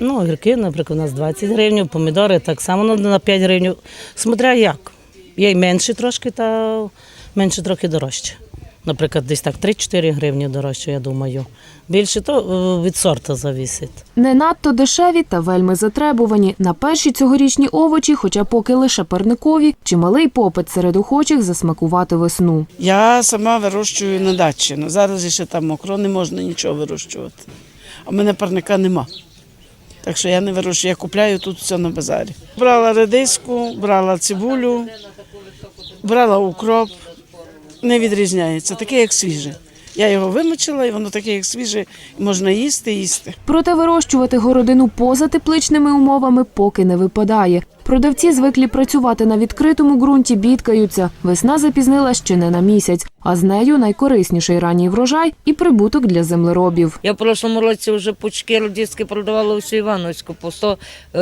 Ну, огірки, наприклад, у нас 20 гривень, помідори так само на 5 гривень. Смотря як. Є й менші трошки, та менше трохи дорожче. Наприклад, десь так 3-4 гривні дорожче, я думаю. Більше то е, від сорту завісить. Не надто дешеві та вельми затребувані. На перші цьогорічні овочі, хоча поки лише парникові, чималий попит серед охочих засмакувати весну. Я сама вирощую на дачі. Ну, зараз ще там мокро, не можна нічого вирощувати. А в мене парника нема. Так що я не вирощую, я купляю тут все на базарі. Брала редиску, брала цибулю, брала укроп. Не відрізняється, таке як свіже. Я його вимочила, і воно таке, як свіже, можна їсти, їсти. Проте вирощувати городину поза тепличними умовами поки не випадає. Продавці звиклі працювати на відкритому ґрунті, бідкаються. Весна запізнила ще не на місяць, а з нею найкорисніший ранній врожай і прибуток для землеробів. Я в прошлому році вже пучки родіски продавала усю Івановську по 100 е,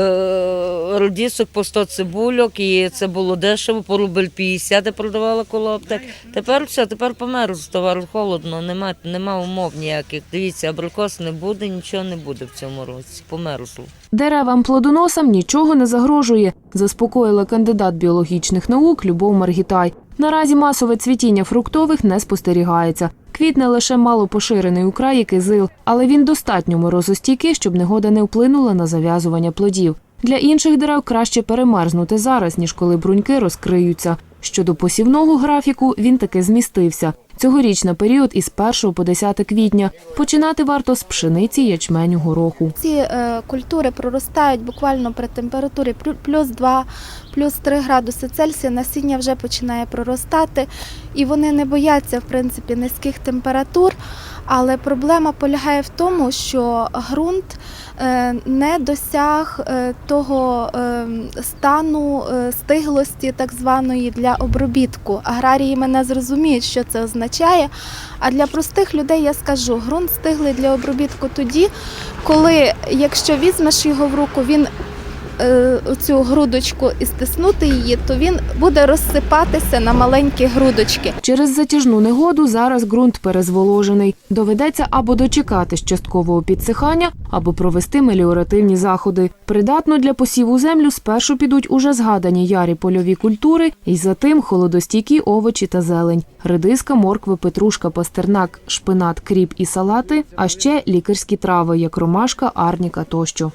родісок, по 100 цибульок, і це було дешево, по рубль 50 я продавала коло аптек. Тепер все, тепер померз товар холодно, нема, нема умов ніяких. Дивіться, абрикос не буде, нічого не буде в цьому році. Померзло. Деревам плодоносам нічого не загрожує, заспокоїла кандидат біологічних наук Любов Маргітай. Наразі масове цвітіння фруктових не спостерігається. Квітне лише мало поширений у краї кизил, але він достатньо морозостійкий, щоб негода не вплинула на зав'язування плодів. Для інших дерев краще перемерзнути зараз, ніж коли бруньки розкриються. Щодо посівного графіку, він таки змістився. Цьогоріч на період із 1 по 10 квітня. Починати варто з пшениці, ячменю, гороху. Ці е, культури проростають буквально при температурі плю- плюс 2, плюс 3 градуси Цельсія. Насіння вже починає проростати, і вони не бояться в принципі низьких температур. Але проблема полягає в тому, що ґрунт е, не досяг е, того е, стану стиглості, так званої для обробітку. Аграрії мене зрозуміють, що це означає. А для простих людей я скажу, ґрунт стиглий для обробітку тоді, коли, якщо візьмеш його в руку, він цю грудочку і стиснути її, то він буде розсипатися на маленькі грудочки. Через затяжну негоду зараз ґрунт перезволожений. Доведеться або дочекатись часткового підсихання, або провести меліоративні заходи. Придатно для посіву землю спершу підуть уже згадані ярі польові культури, і за тим холодостійкі овочі та зелень, редиска, моркви, петрушка, пастернак, шпинат, кріп і салати, а ще лікарські трави, як ромашка, арніка тощо.